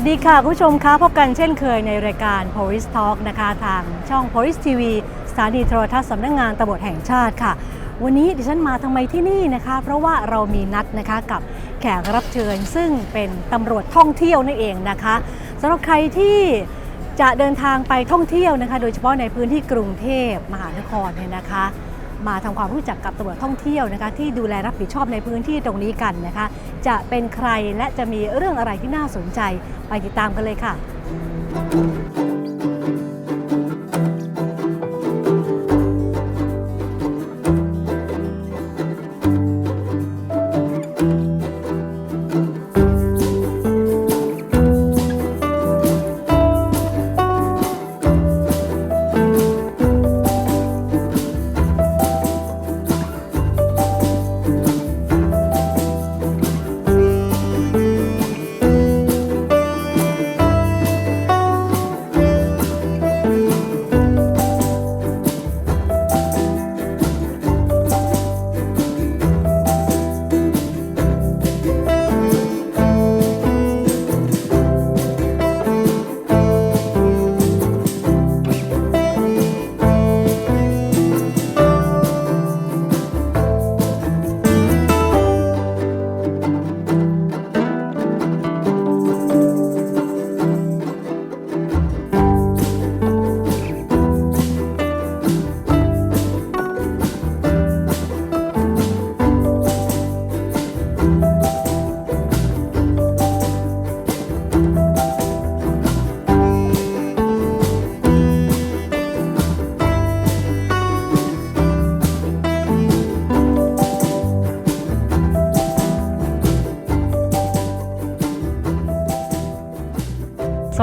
สวัสดีค่ะ คุณผู้ชมคะพบกันเช่นเคยในรายการ Police Talk นะคะทางช่อง Police TV สถานีโทรทัศน์สำนักงงานตำรวจแห่งชาติค่ะ วันนี้ดิฉันมาทำไมที่นี่นะคะ เพราะว่าเรามีนัดนะคะกับแขกรับเชิญ ซึ่งเป็นตำรวจท่องเที่ยวนั่นเองนะคะสำหรับใครที่จะเดินทางไปท่องเที่ยวนะคะ โดยเฉพาะในพื้นที่กรุงเทพมหานครเนี่ยนะคะ มาทำความรู้จักกับตำรวจท่องเที่ยวนะคะที่ดูแลรับผิดชอบในพื้นที่ตรงนี้กันนะคะ จะเป็นใครและจะมีเรื่องอะไรที่น่าสนใจไปติดตามกันเลยค่ะ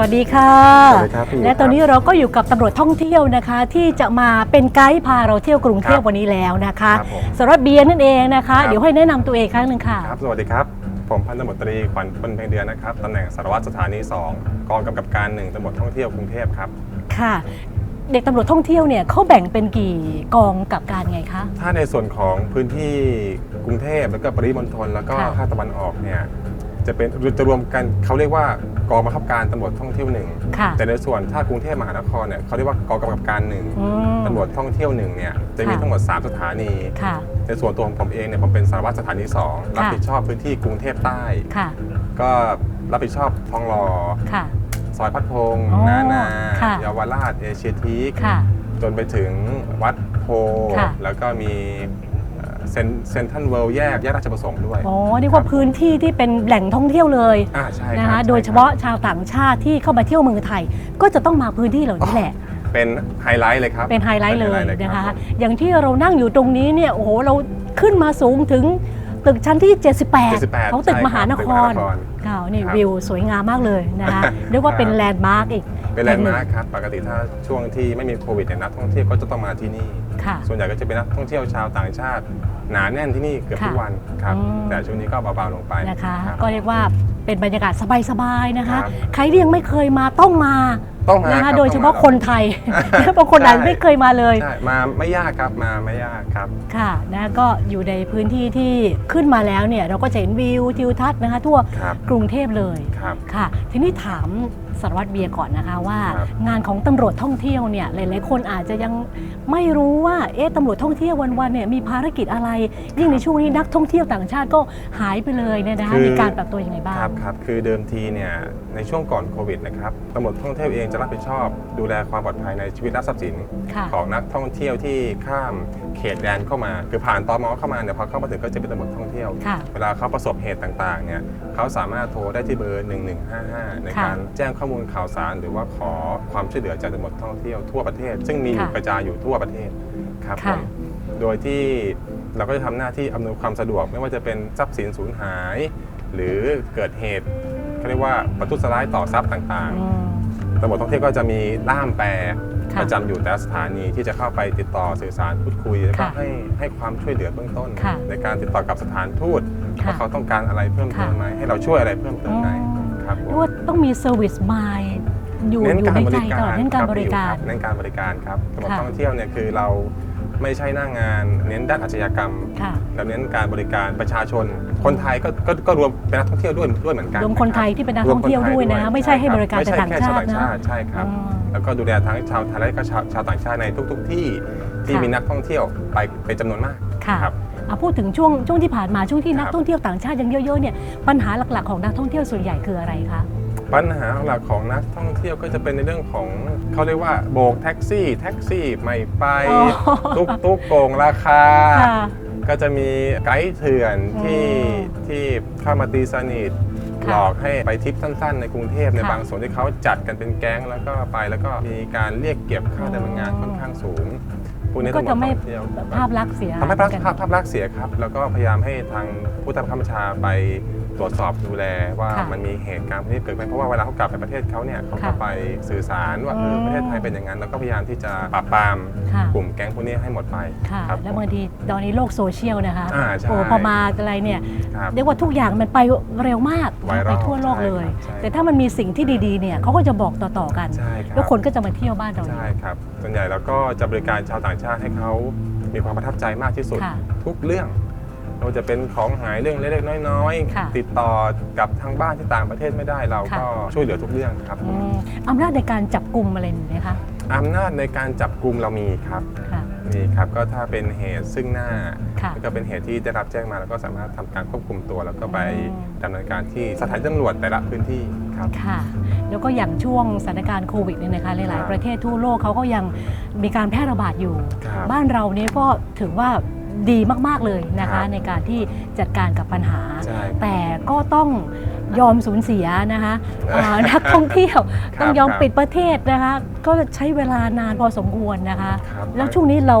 วัสดีค่ะ สวัสดีครับพี่และตอนนี้เราก็อยู่กับตำรวจท่องเที่ยวนะคะ ที่จะมาเป็นไกด์พาเราเที่ยวกรุงเทพครับวันนี้แล้วนะคะครับผมสารวัตรเบียร์นั่นเองนะคะ ครับ เดี๋ยวให้แนะนำตัวเองครั้งหนึ่งค่ะ ครับสวัสดีครับ ผมพันตำรวจตรีขวัญพลเพ็งเดือนนะครับตำแหน่งสารวัตรสถานี 2 กองกำกับการ 1ตำรวจท่องเที่ยวกรุงเทพครับ ค่ะ เด็กตำรวจท่องเที่ยวเนี่ยเขาแบ่งเป็นกี่กองกับการไงคะ ถ้าในส่วนของพื้นที่กรุงเทพแล้วก็ปริมณฑลแล้วก็ค่ะ ภาคตะวันออกเนี่ย จะเป็นจะรวมกันเขาเรียกว่ากองบังคับการตำรวจท่องเที่ยวหนึ่งค่ะ แต่ในส่วนถ้ากรุงเทพมหานครเนี่ยเขาเรียกว่ากองกำกับการหนึ่งอืม ตำรวจท่องเที่ยวหนึ่งเนี่ยจะมีค่ะ ทั้งหมด 3 สถานี ค่ะ ในส่วนตัวของผมเองเนี่ยผมเป็นสารวัตรสถานี2รับผิดชอบพื้นที่กรุงเทพใต้ ค่ะ ก็รับผิดชอบทองหล่อค่ะ ซอยพัดพงษ์อ๋อนานาค่ะ เยาวราชเอเชียทีค ค่ะ จนไปถึงวัดโพ ค่ะแล้วก็มี เอ่อเซนเซนทันเวิลด์แยกแยกราชประสงค์ด้วย อ๋อเรียกว่าพื้นที่ที่เป็นแหล่งท่องเที่ยวเลยอ่าใช่นะครัคะบโดยเฉพาะใช่ชาวต่างชาติที่เข้ามาเที่ยวเมืองไทย ก็จะต้องมาพื้นที่เหล่านี้แหละครับเป็นไฮไลท์เลยครับเป็นไฮไลท์เลยป็นะคคะรับผมอย่างที่เรานั่งอยู่ตรงนี้เนี่ยโอ้โหเราขึ้นมาสูงถึงตึกชั้นที่ 78 78ของตึกใช่มหานคตึกมรหานคร ค่ะนี่ครับวิวสวยงามมากเลยนะคะ เรียกว่าเป็นครับแลนด์มาร์กอีก เป็นแลนด์มาร์คแห่งหครับปกติถ้าช่วงที่ไม่มีโควิดเนี่ยนักท่องเที่ยวก็จะต้องมาที่นี่งค่ะ ส่วนใหญ่ก็จะเป็นนักท่องเที่ยวชาวต่างชาติ หนาแน่นที่นี่เกือบทุกค่ะวันครับอืม แต่ช่วงนี้ก็เบาๆลงไปนะคะ รับ ก็เรียกว่าเป็นบรรยากาศสบายๆนะคะครับใครที่ยังไม่เคยมาต้องมาต้องมานะครัคะ บโดยเฉพาะต้องมคนไทยบางคนอาจใช่ไม่เคยมาเลย ใช่มาไม่ยากครับมาไม่ยากครับ ค่ะนะก็อยู่ในพื้นที่ที่ขึ้นมาแล้วเนี่ยเราก็จะเห็นวิวทิวทัศน์นะคะ ทั่วครับกรุงเทพเลยครับ ค่ะ ทีนี้ถาม สารวัตรเบียร์ก่อนนะคะว่าครับงานของตำรวจท่องเที่ยวเนี่ยหลายๆคนอาจจะยังไม่รู้ว่าเอ๊ะตำรวจท่องเที่ยววันๆเนี่ยมีภารกิจอะไร ยิ่งในช่วงนี้นักท่องเที่ยวต่างชาติก็หายไปเลยเนี่ยนะคะคือมีการปรับตัวยังไงบ้างครับครับคือเดิมทีเนี่ยในช่วงก่อนโควิดนะครับตำรวจท่องเที่ยวเองจะรับผิดชอบ ดูแลความปลอดภัยในชีวิตและทรัพย์สินค่ะของนักท่องเที่ยวที่ข้าม เขตแดนเข้ามา คือผ่านตมเข้ามาเนี่ยพอเข้ามาถึงก็จะเป็นตำรวจท่องเที่ยว ค่ะ เวลาเขาประสบเหตุต่างๆเนี่ยเขาสามารถโทรได้ที่เบอร์ 1155 ในค่ะการแจ้งข้อมูลข่าวสาร หรือว่าขอความช่วยเหลือจากตำรวจท่องเที่ยวทั่วประเทศ ซึ่งมีอยู่ค่ะ กระจายอยู่ทั่วประเทศครับผค่ะ มโดยที่เราก็จะทำหน้าที่อำนวยความสะดวกไม่ว่าจะเป็นทรัพย์สินสูญหาย หรือเกิดเหตุเขาเรียกว่าประทุษร้ายต่อทรัพย์ต่างอืมๆตำรวจท่องเที่ยวก็จะมีล่ามแปล ค่ะประจำอยู่แต่ละสถานีที่จะเข้าไปติดต่อสื่อสารพูดคุยแล้วก็ค่ะให้ให้ความช่วยเหลือเบื้องต้น ค่ะในการติดต่อกับสถานทูตค่ะว่าเขาต้องการอะไรเพิ่มเติมไหมให้เราช่วยอะไรเพิ่มเติมไหมอ๋อ ครับผม เรียกว่าต้องมีเซอร์วิสมายอยู่เน้นอยู่การในบใจริตกาลอดรเน้นการคบริการอยู่คเน้นการบริการครับตำรวจค่ะท่องเที่ยวเนี่ยคือเรา ไม่ใช่หน้างาน เน้นด้านอาชญากรรมค่ะและเน้นการบริการประชาชน คนไทยก็ก็ก็รวมเป็นนักท่องเที่ยวด้วยด้วยเหมือนกันรวมคนไทยที่เป็นนักท่องเที่ยวด้วยนะรวมคไม่ใช่ให้บริการไม่แต่ใช่ต่างแค่ชาชาวติต่างนะชาติใช่ครับอืมแล้วก็ดูแลทั้งชาวไทยและก็ชาวชาวต่างชาติในทุก ๆ ที่ที่ค่ะ มีนักท่องเที่ยวไปเป็นจำนวนมาก ค่ะครับอะพูดถึงช่วงช่วงที่ผ่านมาช่วงที่นักครับ ท่องเที่ยวต่างชาติยังเยอะๆเนี่ยปัญหาหลักๆของนักท่องเที่ยวส่วนใหญ่คืออะไรคะ ปัญหาหลักของนักท่องเที่ยวก็จะเป็นในเรื่องของเขาเรียกว่าโบกแท็กซี่แท็กซี่ไม่ไปอ๋อ ตุ๊กตุ๊กโกงราคา ค่ะ ก็จะมีไกด์เถื่อนที่อืมที่เข้ามาตีสนิทค่ะหลอกให้ไปทริปสั้นๆ ในกรุงเทพในค่ะบางส่วนที่เขาจัดกันเป็นแก๊งแล้วก็ไปแล้วก็มีการเรียกเก็บค่าดำเนินงานค่อนข้างสูงพวกนี้ก็ต้องจะบอกไม่ท่องเที่ยวภาพลักษณ์เสียทำให้ภาพกัน ภาพภาพลักษณ์เสียครับ แล้วก็พยายามให้ทางผู้บังคับบัญชาไป ตรวจสอบดูแลว่าค่ะมันมีเหตุการณ์พวกนี้เกิดขึ้นเพราะว่าเวลาเขากลับไปประเทศเขาเนี่ยเขาก็ค่ะไปสื่อสารว่าเอออืมประเทศไทยเป็นอย่างนั้นแล้วก็พยายามที่จะปราบปรามค่ะกลุ่มแก๊งพวกนี้ให้หมดไปค่ะ ครับแล้วบางทีตอนนี้โลกโซเชียลนะคะอ่าใช่โอ้พอมาอะไรเนี่ยครับ เรียกว่าทุกอย่างมันไปเร็วมากไวรัลไปทั่วโลกเลย ใช่ครับใช่แต่ถ้ามันมีสิ่งที่ดีๆเนี่ยเขาก็จะบอกต่อๆกัน ใช่ครับ แล้วคนก็จะมาเที่ยวบ้านเราใช่ครับ ส่วนใหญ่เราก็จะบริการชาวต่างชาติให้เขามีความประทับใจมากที่สุด ค่ะ ทุกเรื่อง เราจะเป็นของหายเรื่องเล็กๆน้อยค่ะๆ ติดต่อกับทางบ้านที่ต่างประเทศไม่ได้เราก็ค่ะช่วยเหลือทุกเรื่องครับอืมอำนาจในการจับกลุ่มอะไรนี่นะคะอำนาจในการจับกลุ่มเรามีครับค่ะ มีครับก็ถ้าเป็นเหตุซึ่งหน้าค่ะแล้วก็เป็นเหตุที่ได้รับแจ้งมาแล้วก็สามารถทำการควบคุมตัว แล้วก็ไปอืม ดำเนินการที่สถานตำรวจแต่ละพื้นที่ครับ ค่ะ แล้วก็อย่างช่วงสถานการณ์โควิดเนี่ยนะคะหลายครัๆบประเทศทั่วโลกเขาก็ยังมีการแพร่ระบาดอยู่ ครับ บ้านเราเนี่ยก็ถือว่า ดีมากๆเลยนะครัคะ บในการที่จัดการกับปัญหา ใช่แต่ก็ต้องยอมสูญเสียนะคะเอ่อ นักท่องเที่ยวครับต้องยอมครับ ปิดประเทศนะคะ ก็ใช้เวลานานพอสมควรนะคะ ครับแล้วช่วงนี้เรา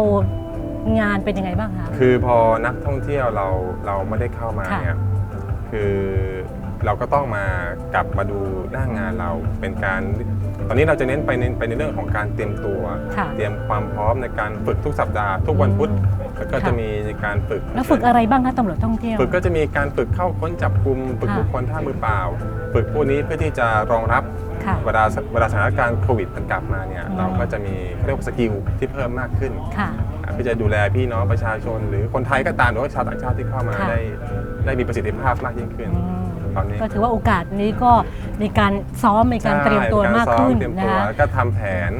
งานเป็นยังไงบ้างคะ คือพอนักท่องเที่ยวเราเราไม่ได้เข้ามาค่ะ เนี่ยคือเราก็ต้องมากลับมาดูหน้างานเราเป็นการ ตอนนี้เราจะเน้นไปในไปในเรื่องของการเตรียมตัว ค่ะเตรียมความพร้อมในการฝึกทุกสัปดาห์ ทุกวันพุธแล้วก็ค่ะจะมีการฝึก แล้วฝึกอะไรบ้างคะตำรวจท่องเที่ยว ฝึกก็จะมีการฝึกเข้าค้นจับกลุ่มฝึกค่ะบุคคลท่ามือเปล่า ฝึกพวกนี้เพื่อที่จะรองรับค่ะ เวลาเวลาสถานการณ์โควิดมันกลับมาเนี่ยอืมเราก็จะมีเขาเรียกว่าสกิลที่เพิ่มมากขึ้น ค่ะ อะเพื่อจะดูแลพี่น้องประชาชน หรือคนไทยก็ตามหรือว่าชาวต่างชาติที่เข้ามาค่ะ ได้ได้มีประสิทธิภาพมากยิ่งขึ้น อืม ตอนนี้ ก็ถือว่าโอกาสนี้ก็ในการซ้อมในการเตรียมตัวใช่มากรซ้อขึ้นเตรียมนะตัวคะแล้วก็ทำแผน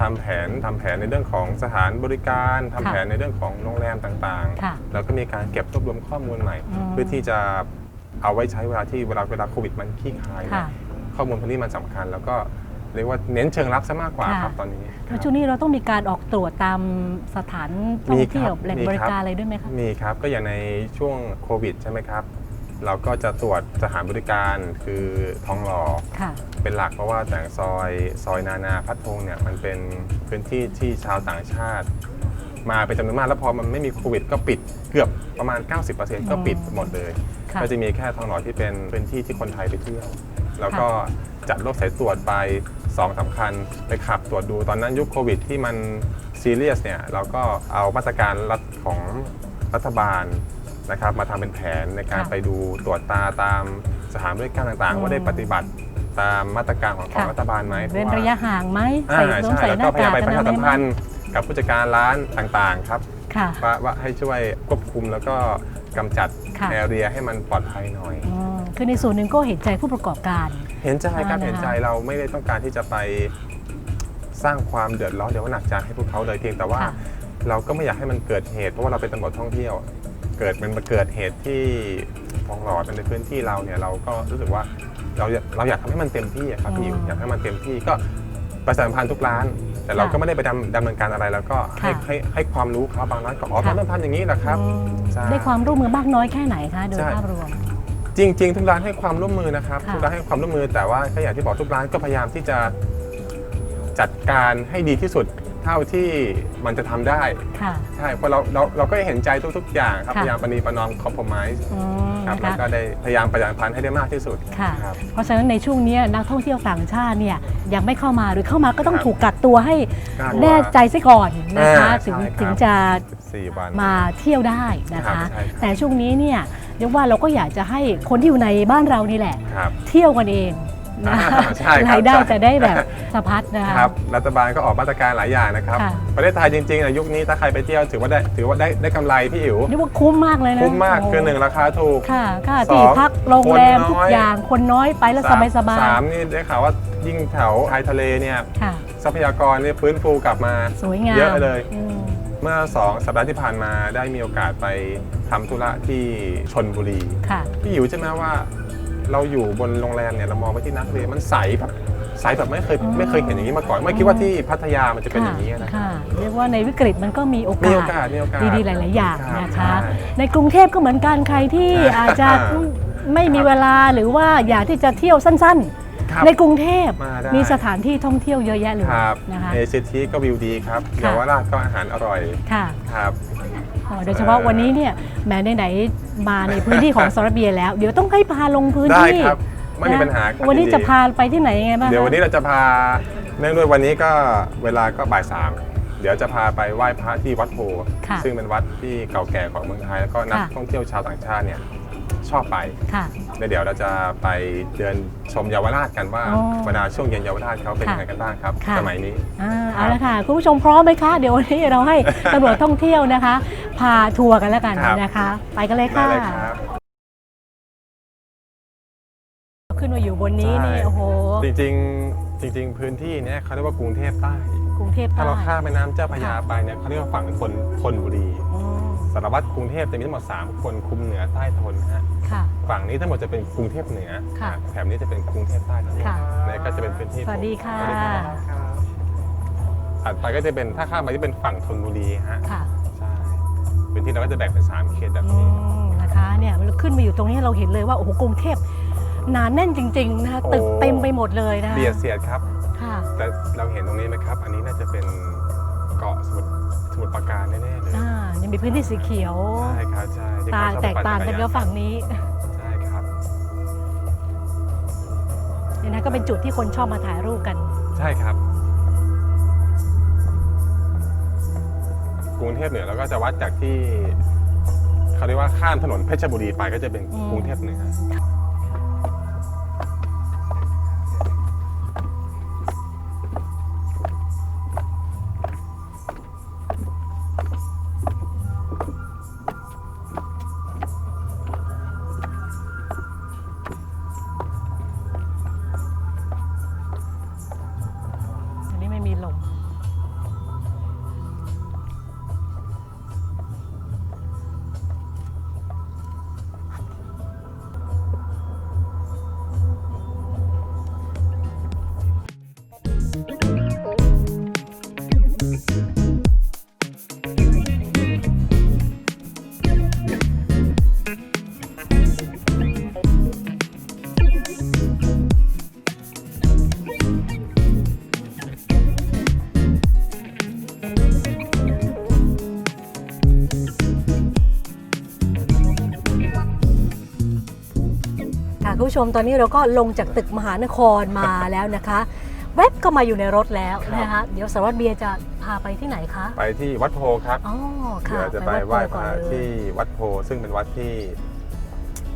ทำแผนทำแผนในเรื่องของสถานบริการทำค่ะแผนในเรื่องของโรงแรมต่างค่ะๆ แล้วก็มีการเก็บรวบรวมข้อมูลใหม่ อืม เพื่อที่จะเอาไว้ใช้เวลาที่เวลาเวลาโควิดมันขี้คายเนี่ยค่ะ ข้อมูลพวกนี้มันสำคัญ แล้วก็เรียกว่าเน้นเชิงรับซะมากกว่าค่ะ ครับตอนนี้ แล้วช่วงนี้เราต้องมีการออกตรวจตามสถานท่องเที่ยวมีครับแหล่งมีบครับริการอะไรด้วยไหมคะ มีครับก็อย่างในช่วงโควิดใช่ไหมครับ เราก็จะตรวจสถานบริการคือทองหล่อค่ะ เป็นหลักเพราะว่าแต่ซอยซอยนานาพัทพงเนี่ยมันเป็นพื้นที่ที่ชาวต่างชาติ มาเป็นจำนวนมากแล้วพอมันไม่มีโควิด ก็ปิดเกือบประมาณ 90%ก็ปิดหมดเลย ค่ะ ก็จะมีแค่ทองหล่อที่เป็นพื้นที่ที่คนไทยไปเที่ยว แล้วก็จัดรถสายตรวจไปสองสำคัญไปขับตรวจดูตอนนั้นยุคโควิดที่มันซีเรียสเนี่ยเราก็เอามาตรการรัฐของรัฐบาล นะครับมาทำเป็นแผนในการค่ะไปดูตรวจตาตามสถานบริการต่างอืๆมว่าได้ปฏิบัติตามมาตรการของของค่ะ รัฐบาลไหมเว้นพาระยะห่างไหมอ่าใส่สวมใช่ใส่แล้วหก็น้าพยายามกากไปอประนาชามัสัยมไหมพันธ์กับผู้จัดการร้านต่างๆครับ ค่ะ ว่าว่าให้ช่วยควบคุมแล้วก็กำจัดค่ะ แอเรียให้มันปลอดภัยหน่อย อืมคือในส่วนหนึ่งก็เห็นใจผู้ประกอบการ เห็นใจครับอ่านะคะ เห็นใจเราไม่ได้ต้องการที่จะไปสร้างความเดือดร้อนเดี๋ยวว่าหนักใจให้พวกเขาเลยเพียงแต่ว่า ค่ะ เราก็ไม่อยากให้มันเกิดเหตุเพราะว่าเราเป็นตำรวจท่องเที่ยว เกิดมันมาเกิดเหตุที่ทองหล่อเป็นในพื้นที่เราเนี่ยเราก็รู้สึกว่าเราอยากเราอยากทำให้มันเต็มที่อะครับพี่อิ๋วอยากให้มันเต็มที่ก็ประชาสัมพันธ์ทุกร้าน แต่เราก็ไม่ได้ไปดำดำเนินการอะไรแล้วก็ให้ค่ะให้ให้ให้ความรู้เขาบางร้านก็อ๋อค่ะประชาสัมพันธ์อย่างนี้แหละครับอืมใช่ได้ความร่วมมือมากน้อยแค่ไหนคะโดยใช่ ภาพรวม จริง ๆ ทุกร้านให้ความร่วมมือนะครับค่ะ ทุกร้านให้ความร่วมมือแต่ว่าก็อย่างที่บอกทุกร้านก็พยายามที่จะจัดการให้ดีที่สุด เท่าที่มันจะทำได้ ค่ะ ใช่เพราะเราเราเราก็เห็นใจทุก ๆ อย่างครับ ค่ะ พยายามปณีประนอมคอม p r o m i s e อืมครับนะแล้วคะ ก็ได้พยายามประหยัดพันธ์ให้ได้มากที่สุดค่ะ ครับ เพราะฉะนั้นในช่วงนี้นักท่องเที่ยวต่างชาติเนี่ยยังไม่เข้ามาหรือเข้ามาก็ต้องครับถูกกักตัวให้กักตัวแน่ใจซะก่อนนะคะอ่าถึงใช่ครับ ถึงจะ14วัน มาเที่ยวได้นะครัคะ บใช่ครับ แต่ช่วงนี้เนี่ยเรียกว่าเราก็อยากจะให้คนที่อยู่ในบ้านเรานี่แหละ ครับ เที่ยวกันเองนะอ่า ใช่ครับรายได้ใช่จะได้แบบสะพัดนะคะครับรัฐบาลก็ออกมาตรการหลายอย่างนะครับ ค่ะ ประเทศไทยจริงๆอะยุคนี้ถ้าใครไปเที่ยวถือว่าได้ถือว่าได้ได้กำไรพี่อิ๋วนี่ว่าคุ้มมากเลยนะคุ้มมากโคือหนึ่งราคาถูก ค่ะค่าสองที่พักโรงแรมคนน้อย ทุกอย่างคนน้อยไปแล้วสสามบายสบายสามนี่ได้ข่าวว่ายิ่งแถวชายทะเลเนี่ยค่ะ ทรัพยากรเนี่ยฟื้นฟูกลับมา สวยงามเยอะเลย อืม เมื่อ 2 สัปดาห์ที่ผ่านมาได้มีโอกาสไปทำธุระที่ชนบุรี ค่ะ พี่อิ๋วใช่ไหมว่า เราอยู่บนโรงแรมเนี่ยเรามองไปที่นักเรียนมันใสแบบใสแบบไม่เคยอืมไม่เคยเห็นอย่างนี้มาก่อน ไม่คิดว่าที่พัทยามันจะเป็นอย่างนี้นะค่ะเรียกว่าในวิกฤตมันก็มีโอมีกาโอสกาสมีโอกาสดีๆหลาย ๆ อย่างรับนะคะ ใช่ ในกรุงเทพก็เหมือนกันใครที่อ่าอาจจะไม่มีเวลาหรือว่าอยากที่จะเที่ยวสั้นครับๆ ในกรุงเทพมาได้ มีสถานที่ท่องเที่ยวเยอะแยะเลยครับนะคะ เอเชียทีก็วิวดีครับค่ะ เยาวราชก็อาหารอร่อยค่ะ ครับอ๋อ โดยเฉพาะวันนี้เนี่ยแม้ไหนๆมาในพื้นที่ของสารเบียแล้ว เดี๋ยวต้องให้พาลงพื้นได้ที่ครับไม่มีปัญหาครับวันนี้ยิดีจะพาไปที่ไหนยังไงบ้างเดี๋ยววันนี้คะเราจะพาเนื่องด้วยวันนี้ก็เวลาก็บ่ายสามเดี๋ยวจะพาไปไหว้พระที่วัดโพค่ะซึ่งเป็นวัดที่เก่าแก่ของเมืองไทยแล้วก็นักค่ะท่องเที่ยวชาวต่างชาติเนี่ย ชอบไปค่ะ แล้วเดี๋ยวเราจะไปเดินชมเยาวราชกันว่าอ๋อเวลาช่วงเย็นเยาวราชเขาเป็นค่ะยังไงกันบ้างครับ ค่ะ สมัยนี้ อ่าเอาละค่ะคุณผู้ชมพร้อมไหมคะ เดี๋ยววันนี้เราให้ตำรวจท่องเที่ยวนะคะ พาทัวร์กันแล้วกันครับ นะคะ ไปกันเลยได้ค่ะ เลยครับ ขึ้นมาอยู่บนนี้ใช่ นี่โอ้โหจริงๆ จริง ๆ พื้นที่เนี้เขาเรียกว่ากรุงเทพใต้ กรุงเทพถ้าใต้เราข้ามแม่น้ำเจ้าพระยาค่ะไปเนี่ยเขาเรียกว่าฝั่งธนธนบุรี อืม สารวัตรกรุงเทพจะมีทั้งหมด 3 คนคุมเหนือใต้ทนนะฮะค่ะ ฝั่งนี้ทั้งหมดจะเป็นกรุงเทพเหนือค่ะแถบนี้จะเป็นกรุงเทพใต้ทั้งหมดค่ะนี่ก็จะเป็นพื้นที่สวัสดีค่ะสวัสดีครับถัดไปก็จะเป็นถ้าข้ามไปจะเป็นฝั่งธนบุรีฮะค่ะใช่พื้นที่เราก็จะแบ่งเป็น3เขตแบบอืนี้ มนะคะเนี่ยมันขึ้นมาอยู่ตรงนี้เราเห็นเลยว่าโอ้โหกรุงเทพหนาแน่นจริงๆนะคะโอ้ตึกเต็มไปหมดเลยนะคะเบียดเสียดครับ ค่ะ แต่เราเห็นตรงนี้ไหมครับ อันนี้น่าจะเป็น เกาะสมุทรสมุทรปราการแน่ๆเลยอ่ายังมีพื้นที่สีเขียว ใช่ครับใช่ที่ต่างเขชอบแตกปั่ต่างกันจักับฝั่งนี้ใช่ครับ เนี่ยนะก็เป็นจุดที่คนชอบมาถ่ายรูปกันใช่ครับ กรุงเทพเหนือเราก็จะวัดจากที่เขาเรียกว่าข้ามถนนเพชรบุรีไปก็จะเป็นอืมกรุงเทพเหนือ ผู้ชมตอนนี้เราก็ลงจากตึกมหานครมาแล้วนะคะแวบก็มาอยู่ในรถแล้วนะคะเดี๋ยวสารวัตรเบียร์จะพาไปที่ไหนคะ ไปที่วัดโพครับอ๋อค่ะเดี๋ยวจะไปดไหว้โพพก่อนระเลยที่วัดโพซึ่งเป็นวัดที่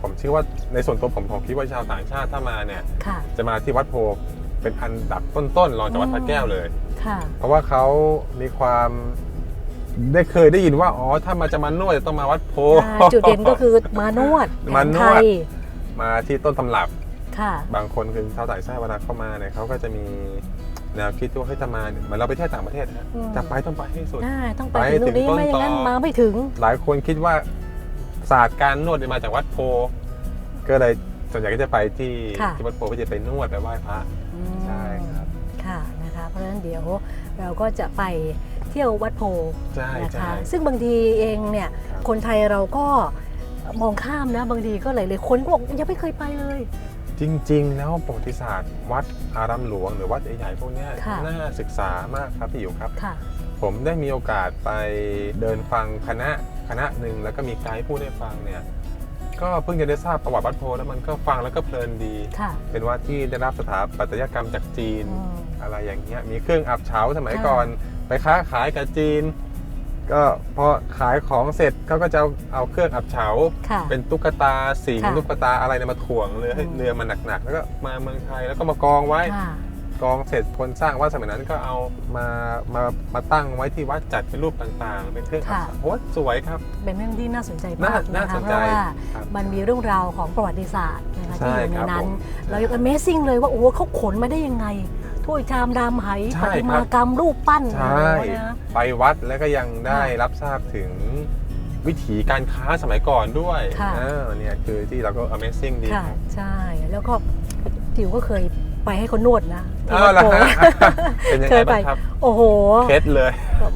ผมเชื่อว่าในส่วนตัวผมผมคิดว่าชาวต่างชาติถ้ามาเนี่ยค่ะจะมาที่วัดโพเป็นอันดับต้นๆรองจากวัดพระแก้วเลยค่ะเพราะว่าเขามีความได้เคยได้ยินว่าอ๋อถ้ามาจะมานวดจะต้องมาวัดโพอ่าจุดเด่นก็คือมานวดมานวดแผไทย มาที่ต้นตำรับ ค่ะ บางคนคือชาวต่างชาติเวลาเข้ามาเนี่ยเขาก็จะมีแนวคิดที่ว่าเฮ้ยจะมาเนี่ยเหมือนเราไปเที่ยวต่างประเทศนะอืม จะไปต้องไปให้สุดอ่าต้องไปไปถึงตรงนี้ถึงต้นไม่อย่างนั้นต่อ มาไม่ถึง หลายคนคิดว่าศาสตร์การนวดเนี่ยมาจากวัดโพ ก็เลยส่วนใหญ่ก็จะไปที่ค่ะ ที่วัดโพเพื่อจะไปนวดไปไหว้พระอืมใช่ครับค่ะนะคะ เพราะฉะนั้นเดี๋ยวเราก็จะไปเที่ยววัดโพ ใช่นะใช่ คะซึ่งบางทีเองเนี่ย ครับคนไทยเราก็ มองข้ามนะ บางทีก็หลายๆคนก็บอกยังไม่เคยไปเลย จริงๆ แล้วประวัติศาสตร์วัดอารามหลวง หรือวัดใหญ่ๆพวกเนี้ยค่ะ น่าศึกษามากครับพี่อยู่ครับ ค่ะ ผมได้มีโอกาสไปเดินฟังคณะคณะหนึ่งแล้วก็มีไกด์พูดให้ฟังเนี่ยก็เพิ่งจะได้ทราบประวัติวัดโพแล้วมันก็ฟังแล้วก็เพลินดี ค่ะเป็นวัดที่ได้รับสถาปัตยกรรมจากจีน อืม อะไรอย่างเงี้ยมีเครื่องอับเฉาสมัยค่ะ ก่อน ไปค้าขายกับจีน ก็พอขายของเสร็จเขาก็จะเอาเอาเครื่องอับเฉา ค่ะ เป็นตุ๊กตาสิงค่ะตุ๊กตาอะไรเนี่ยมาถ่วงเรือให้อืม เรือมันหนักๆ แล้วก็มาเมืองไทยแล้วก็มากองไว้ ค่ะ กองเสร็จคนสร้างวัดสมัยนั้นก็เอามามามาตั้งไว้ที่วัดจัดเป็นรูปต่างๆ เป็นเครื่องอับค่ะ เฉาโอ้สวยครับ เป็นเรื่องที่น่าสนใจน่ามากน่านะคะสนเพใจราะว่า ครับ มันมีเรื่องราวของประวัติศาสตร์นะคะใช่ที่อยู่ในครับนั้น ผม เรายัง Amazing เลยว่าโอ้โหเขาขนมาได้ยังไง ถ้วยชามดามไหใช่ประติมากรรมรูปปั้นใช่โอ้โหนะ ไปวัดแล้วก็ยังได้ค่ะรับทราบถึงวิถีการค้าสมัยก่อนด้วยค่ะ เออเนี่ยคือที่เราก็ Amazing ดีค่ะครับใช่ แล้วก็จิ๋วก็เคยไปให้เขานวดนะที่อ้าววัดเหรอโพ ฮะ เป็นยังเคไงยไป บ้างครับโอ้โห เคสเลย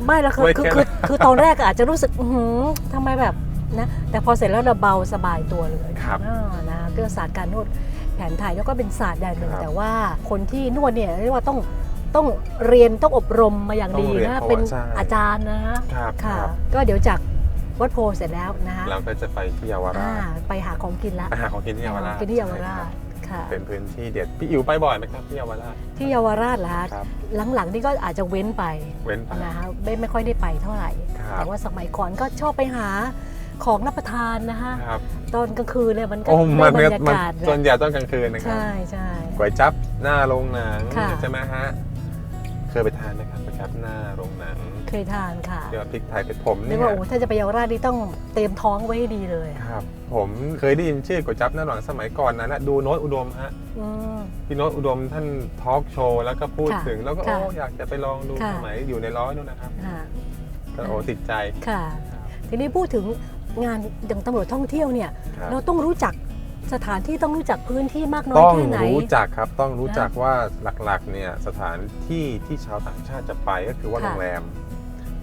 ไม่แล้วคือไม่คือแค่คือคือตอนแรกอาจจะรู้สึกอื้อหือทำไมแบบนะ แต่พอเสร็จแล้วเราเบาสบายตัวเลยครับ อ่านะเรื่องศาสตร์การนวดแผนไทยแล้วก็เป็นศาสตร์อย่างหนึ่งครับแต่ว่าคนที่นวดเนี่ยเรียกว่าต้องต้องเรียนต้องอบรมมาอย่างดีต้องเรียนนะเพราะว่าเป็นใช่อาจารย์นะครับค่ะครับก็เดี๋ยวจากวัดโพเสร็จแล้วนะคะเราก็จะไปที่เยาวราอ่าชไปหาของกินละไปหาของกินที่เยาวราชกินที่เยาวราใช่ชคบค่ะเป็นพื้นที่เด็ดพี่อิ๋วไปบ่อยไหมครับที่เยาวราชที่เยาวราชละครับหลังๆนี่ก็อาจจะเว้นไปเว้นไปนะคะไม่ไม่ค่อยได้ไปเท่าไหร่ครับแต่ว่าสมัยก่อนก็ชอบไปหาของรับประทานนะคะครับ ตอนกลางคืนเลยมันก็โอ้ได้มันบรรยามันกาศแบส่วนบใหญ่ต้องกลางคืนนะครับใช่ใช่ ก๋วยจั๊บหน้าโรงหนังค่ะ ใช่ไหมฮะ เคยไปทานไหมครับก๋วยจั๊บหน้าโรงหนังเคยทานค่ะเดี๋ยวพริกไทยเป็นผมเรีเนี่ยยกว่าโอ้ถ้าจะไปเยาวราชนี่ต้องเตรียมท้องไว้ให้ดีเลยครับ ผมเคยได้ยินชื่อก๋วยจั๊บหน้าโรงหนังสมัยก่อนนะนะดูโน้ตอุดมฮะ อืม พี่โน้ตอุดมท่านทอล์กโชว์แล้วก็พูดค่ะถึงแล้วก็ค่ะโอ้อยากจะไปลองดูค่ะ สมัยอยู่ในร้อยนู่นนะครับค่ะก็โอ้ติดใจค่ะ ทีนี้พูดถึง งานอย่างตำรวจท่องเที่ยวเนี่ย ครับ เราต้องรู้จักสถานที่ต้องรู้จักพื้นที่มากน้อยต้องแค่ไหน รู้จักครับต้องรู้นะจักว่าหลักๆเนี่ยสถานที่ที่ชาวต่างชาติจะไปก็คือว่าค่ะ โรงแรม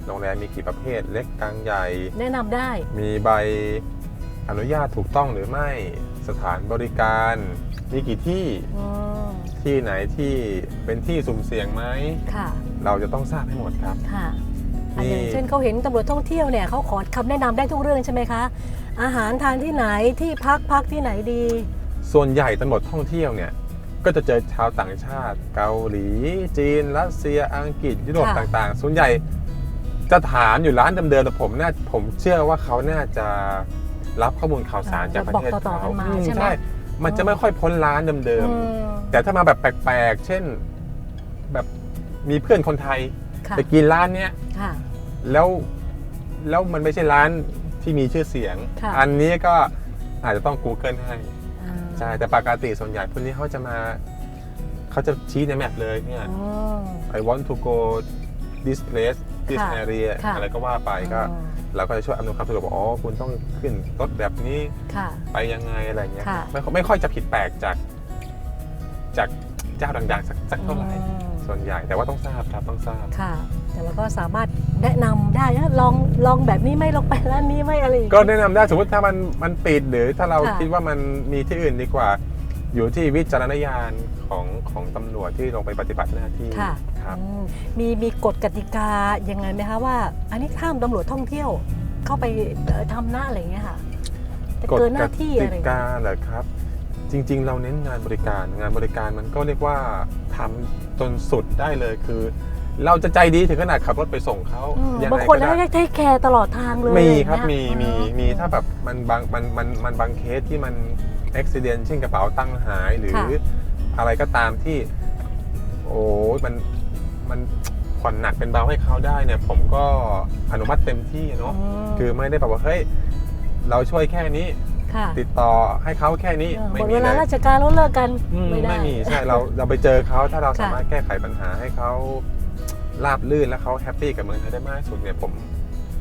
โรงแรมมีกี่ประเภทเล็กกลางใหญ่ แนะนำได้ มีใบอนุญาตถูกต้องหรือไม่สถานบริการมีกี่ที่อืมที่ไหนที่เป็นที่สุ่มเสี่ยงไหม ค่ะ เราจะต้องทราบให้หมดครับ ค่ะ อันนี่อย่างเช่นเขาเห็นตำรวจท่องเที่ยวเนี่ยเขาขอคำแนะนำได้ทุกเรื่องใช่ไหมคะ อาหารทานที่ไหนที่พักพักที่ไหนดี ส่วนใหญ่ตำรวจท่องเที่ยวเนี่ยก็จะเจอชาวต่างชาติ เกาหลี จีน รัสเซียอังกฤษยุโรปค่ะ ต่างๆ ส่วนใหญ่จะถามอยู่ร้านเดิมๆแต่ผมน่าผมเชื่อว่าเขาน่าจะรับข้อมูลข่าวสารจากประเทศบอกต่อๆเขากันมาอืมใช่ไหมใช่มันจะไม่ค่อยพ้นร้านเดิมอืม ๆแต่ถ้ามาแบบแปลกๆ เช่นแบบมีเพื่อนคนไทยค่ะ ไปกินร้านเนี้ยค่ะแล้วแล้วมันไม่ใช่ร้านที่มีชื่อเสียงค่ะอันนี้ก็อาจจะต้อง Google ให้อ่าใช่แต่ปกติส่วนใหญ่พวกนี้เขาจะมาเขาจะชี้ในแมปเลยเนี่ยอืม I want to go this place this ค่ะ area ค่ะอะไรก็ว่าไปก็อืมเราก็จะช่วยอำนวยความสะดวกบอกอ๋อคุณต้องขึ้นรถแบบนี้ค่ะไปยังไงอะไรเงี้ยค่ะไม่ค่อยไม่ค่อยจะผิดแปลกจากจากเจ้าดังๆสักสักเท่าไหร่อืม ส่วนใหญ่แต่ว่าต้องทราบครับต้องทราบ ค่ะ แต่เราก็สามารถแนะนำได้นะลองลองแบบนี้ไหม่ลองไปร้านนี้ไหม่อะไรอย่างก็เงี้ย แนะนำได้สมมติถ้ามันมันปิดหรือถ้าเราค่ะ คิดว่ามันมีที่อื่นดีกว่า อยู่ที่วิจารณญาณของของตำรวจที่ลงไปปฏิบัติหน้าที่ค่ะครับ อืมมีมีกฎกติกายังไงไหมคะว่า อันนี้ห้ามตำรวจท่องเที่ยวเข้าไปเอ่อทำหน้าอะไรอย่างเงี้ยค่ะจะกฎเกินหกน้าที่ติอะไรอย่างกาเงี้ยเหรอครับ จริง ๆ เราเน้นงานบริการ งานบริการมันก็เรียกว่าทำจนสุดได้เลยคือ เราจะใจดีถึงขนาดขับรถไปส่งเขาอืมยังบางไงคนก็แล้วได้ให้เทคแคร์ตลอดทางเลยมีครับอย่างมีเงี้ยมีอืมีถ้าแบบมันบางมันมันมันบางเคสที่มันอุบิเหตุเช่นกระเป๋าตังค์หายหรือค่ะอะไรก็ตามที่ โอ้ยมันมันผ่อนหนักเป็นเบาให้เขาได้เนี่ย ผมก็อนุมัติเต็มที่เนาะมคือไม่ได้แบบว่าเฮ้ยเราช่วยแค่นี้ ค่ะติดต่อให้เขาแค่นี้เออไม่หมดมีเวเลลายราชการแล้วเลิกกันอืมไม่ได้ ไม่มีใช่เราเราไปเจอเขาถ้าเราค่ะ สามารถแก้ไขปัญหาให้เขาราบลื่นและเขาแฮปปี้กับเมืองไทยได้มากที่สุดเนี่ยผม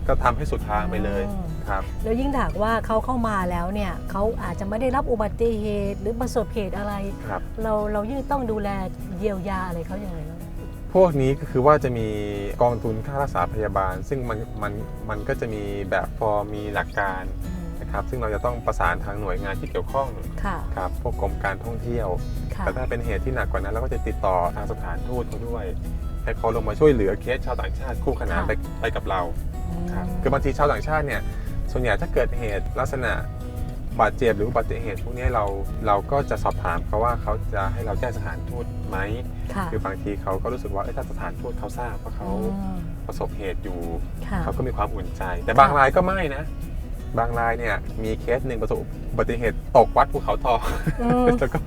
ก็ทำให้สุดทางไปเลยอืมครับ แล้วยิ่งถากว่าเขาเข้ามาแล้วเนี่ยเขาอาจจะไม่ได้รับอุบัติเหตุหรือประสบเหตุอะไร ครับ เราเรายิ่งต้องดูแลเยียวยาอะไรเขาอย่างไรบ้าง พวกนี้ก็คือว่าจะมีกองทุนค่ารักษาพยาบาล ซึ่งมันมันมันก็จะมีแบบฟอร์มมีหลักการอืม นะครับซึ่งเราจะต้องประสานทางหน่วยงานที่เกี่ยวข้องค่ะ ครับพวกกรมการท่องเที่ยว ค่ะ แต่ถ้าเป็นเหตุที่หนักกว่านั้นเราก็จะติดต่อทางสถานทูตเขาด้วยให้เขาลงมาช่วยเหลือเคสชาวต่างชาติคู่ขนานไปไปกับเราครับคือบางทีชาวต่างชาติเนี่ยส่วนใหญ่ถ้าเกิดเหตุลักษณะบาดเจ็บหรืออุบัติเหตุพวกนี้เราเราก็จะสอบถามเขาว่าเขาจะให้เราแจ้งสถานทูตไหม ค่ะคือบางทีเขาก็รู้สึกว่าเอ้ยถ้าสถานทูตเขาทราบว่าเขาอืมประสบเหตุอยู่ ค่ะ เขาก็มีความอุ่นใจ แต่บางรายก็ไม่นะ บางรายเนี่ยมีเคสหนึ่งประสบอุบัติเหตุตกวัดภูเขาทองอืม แล้วก็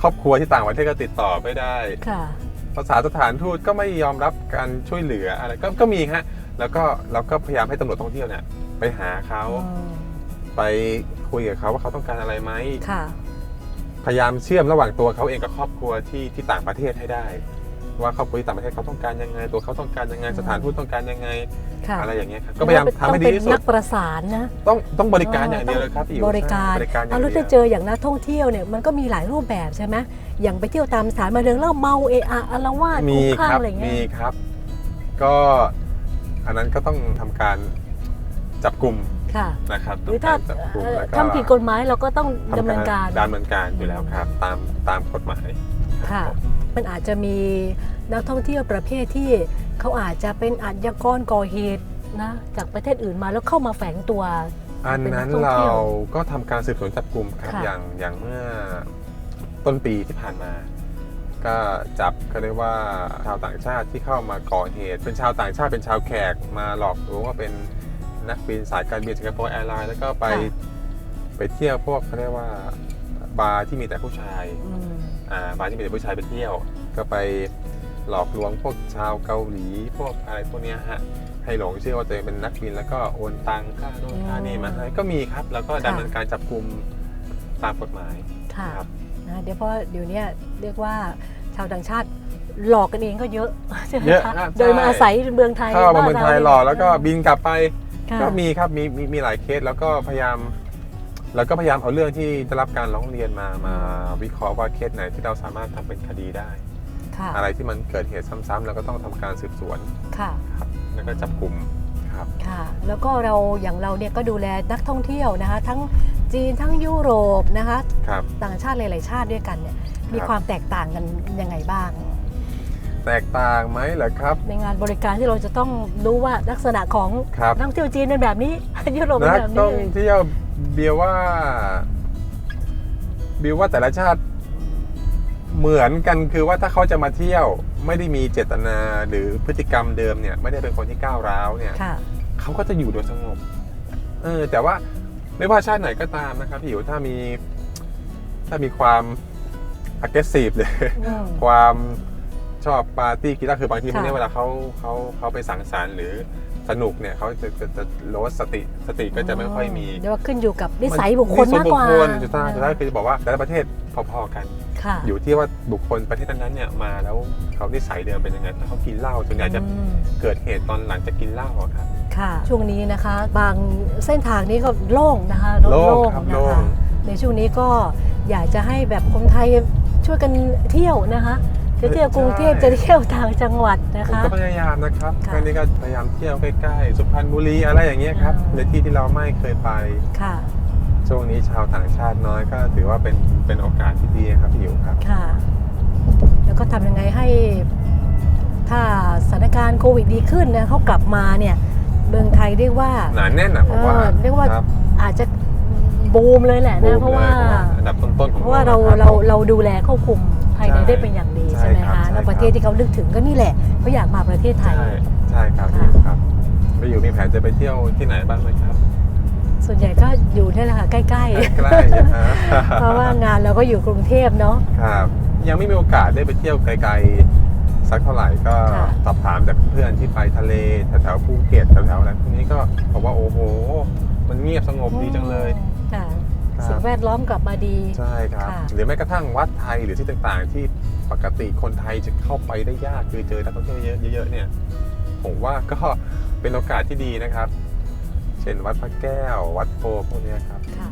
ครอบครัวที่ต่างประเทศก็ติดต่อไม่ได้ ค่ะ ภาษาสถานทูตก็ไม่ยอมรับการช่วยเหลืออะไรก็ก็มีฮะแล้วก็เราก็พยายามให้ตำรวจท่องเที่ยวเนี่ยไปหาเขาอืมไปคุยกับเขาว่าเขาต้องการอะไรไหมค่ะ พยายามเชื่อมระหว่างตัวเขาเองกับครอบครัวที่ที่ต่างประเทศให้ได้ ว่าครอบครัวที่ต่างประเทศเขาต้องการยังไง ตัวเขาต้องการยังไงอืมสถานทูตต้องการยังไงค่ะอะไรอย่างเงี้ยครับก็พยายามทำให้ดีที่สุต้องเป็นนัดกประสานนะต้องต้องบริการอย่างเดียวเลยครับพี่อิ๋วบริการบริการอย่าเอางแล้วเดีจะยวเจออย่างนักท่องเที่ยวเนี่ยมันก็มีหลายรูปแบบใช่ไหมอย่างไปเที่ยวตามสถานบันเทิงแล้วเมาเอะอะอารวาสมีคุ้มข้าคงรับอะไรเงี้มียครับ ก็อันนั้นก็ต้องทำการจับกลุ่มค่ะนะครับหรือถ้าต้งจับกลุ่มเอ่อแล้วก็ทำผิดกฎหมายเราก็ต้องดำเนินการดำเนินการอยู่แล้วครับ ตามตามกฎหมาย ค่ะ มันอาจจะมีนักท่องเที่ยวประเภทที่เขาอาจจะเป็นอาชญากรก่อเหตุนะจากประเทศอื่นมาแล้วเข้ามาแฝงตัว อันนั้นเป็นนักท่องเราเที่ยวก็ทำการสืบสวนจับกลุ่มครับค่ะอย่างอย่างเมื่อต้นปีที่ผ่านมา ก็จับเขาเรียกว่าชาวต่างชาติที่เข้ามาก่อเหตุ เป็นชาวต่างชาติเป็นชาวแขกมาหลอกลวงว่าเป็นนักบินสายการบินสิงคโปร์แอร์ไลน์แล้วก็ไปไปเที่ยวพวกเขาเรียกว่าบาร์ที่มีแต่ผู้ชาย อืมอ่าบาร์ที่มีแต่ผู้ชายไปเที่ยว ก็ไปหลอกลวงพวกชาวเกาหลีพวกอะไรพวกเนี้ยฮะให้หลงเชื่อว่าตัวเองเป็นนักบินแล้วก็โอนตังค่าโน่นค่านี่มาให้ก็มีครับ แล้วก็ดำเนินการจับกลุ่มตามกฎหมายค่ะครับนะเดี๋ยวเพราะเดี๋ยวเนี้ยเรียกว่าชาวต่างชาติหลอกกันเองก็เยอะใช่ไหมเยอะคะครับโดยมาใช่อาศัยเมืองไทยเข้ามาเมืองไทยบ้นหลอกแล้วก็บินกลับไปค่ะก็มีครับมีมีมีหลายเคสแล้วก็พยายาม แล้วก็พยายามเอาเรื่องที่ได้รับการร้องเรียนมามาวิเคราะห์ว่าเคสไหนที่เราสามารถทำเป็นคดีได้ค่ะอะไรที่มันเกิดเหตุซ้ำๆแล้วก็ต้องทำการสืบสวนค่ะครับแล้วก็จับกลุ่มครับค่ะ แล้วก็เราอย่างเราเนี่ยก็ดูแลนักท่องเที่ยวนะคะ ทั้งจีนทั้งยุโรปนะคะครับต่างชาติหลายๆชาติด้วยกันเนี่ยมีครับความแตกต่างกันยังไงบ้าง แตกต่างไหมเหรอครับ ในงานบริการที่เราจะต้องรู้ว่าลักษณะของครับนักท่องเที่ยวจีนเป็นแบบนี้ยุโรปเป็นนักแบบท่นี้องเที่ยว เบียร์ว่าเบียร์ว่าแต่ละชาติเหมือนกันคือว่าถ้าเขาจะมาเที่ยว ไม่ได้มีเจตนาหรือพฤติกรรมเดิมเนี่ย ไม่ได้เป็นคนที่ก้าวร้าวเนี่ยค่ะเขาก็จะอยู่โดยสงบเออ แต่ว่าไม่ว่าชาติไหนก็ตามนะครับพี่อยู่ถ้ามี ถ้ามีความ aggressive เลยอืมความชอบปาร์ตี้กีฬาคือบางทีค่ะมันเนี่ยเวลาเขาเขาเขาไปสังสรรค์หรือ สนุกเนี่ยเขาจะจะจะโลสสติสติก็จะไม่ค่อยมีเรียกว่าขึ้นอยู่กับนิสัยบุคคลมากกว่านิสัยบุคคลสุดท้ายสุดท้ายคือจะบอกว่าแต่ละประเทศพอๆกันค่ะอยู่ที่ว่าบุคคลประเทศนั้นๆเนี่ยมาแล้วเขานิสัยเดิมเป็นยังไงถ้าเขากินเหล้าส่วนใหญ่จะอืมเกิดเหตุตอนหลังจากกินเหล้าอะครับค่ะ ช่วงนี้นะคะ บางเส้นทางนี้ก็โล่งนะคะโล่งครับนะโล่คะงในช่วงนี้ก็อยากจะให้แบบคนไทยช่วยกันเที่ยวนะคะ จะเที่ยวกรุงเทพจะเที่ยวต่างจังหวัดนะผมคะ ก็พยายามนะครับค่ะครั้งนี้ก็พยายามเที่ยวใกล้ๆสุพรรณบุรีอะไรอย่างเงี้ยครับอ่าในที่ที่เราไม่เคยไปค่ะช่วงนี้ชาวต่างชาติน้อยก็ถือว่าเป็นเป็นโอกาสที่ดีครับพี่อยู่ครับค่ะ แล้วก็ทำยังไงให้ถ้าสถานการณ์โควิดดีขึ้นนะเขากลับมาเนี่ยเมืองไทยเรียกว่าหนาแน่นอะผมว่าเออเรียกว่าครับอาจจะบูมเลยแหละบูนะมเพราะลยว่าอันดับต้นๆของเพราะว่าเราคบเราเราดูแลควบคุม ภายในใช่ได้เป็นอย่างดีใช่ใช่ไหมครัคะบใช่แล้วประเทศที่เขานึกถึงก็นี่แหละเขาอยากมาประเทศไทย ใช่ใช่ครับค่ะพี่อยู่ครับไปอยู่มีแผนจะไปเที่ยวที่ไหนบ้างไหมครับ ส่วนใหญ่ก็อยู่นี่แหละค่ะใกล้ใกล้ๆนะฮะๆเพราะว่างานเราก็อยู่กรุงเทพเนาะครับ ยังไม่มีโอกาสได้ไปเที่ยวไกลๆสักเท่าไหร่ก็ค่ะสอบถามจากเพื่อนที่ไปทะเลแถวๆภูเก็ตแถวๆอะไรพวกนี้ก็บอกว่าโอ้โห มันเงียบสงบดีจังเลยค่ะครับสิ่ง แวดล้อมกลับมาดี ใช่ครับ ค่ะ หรือแม้กระทั่งวัดไทยหรือที่ต่างๆ ที่ปกติคนไทยจะเข้าไปได้ยากคือเจอนักท่องเที่ยวเยอะเยอะๆเนี่ยผมว่าก็เป็นโอกาสที่ดีนะครับ เช่นวัดพระแก้ว วัดโพพวกเนี้ยครับ ค่ะ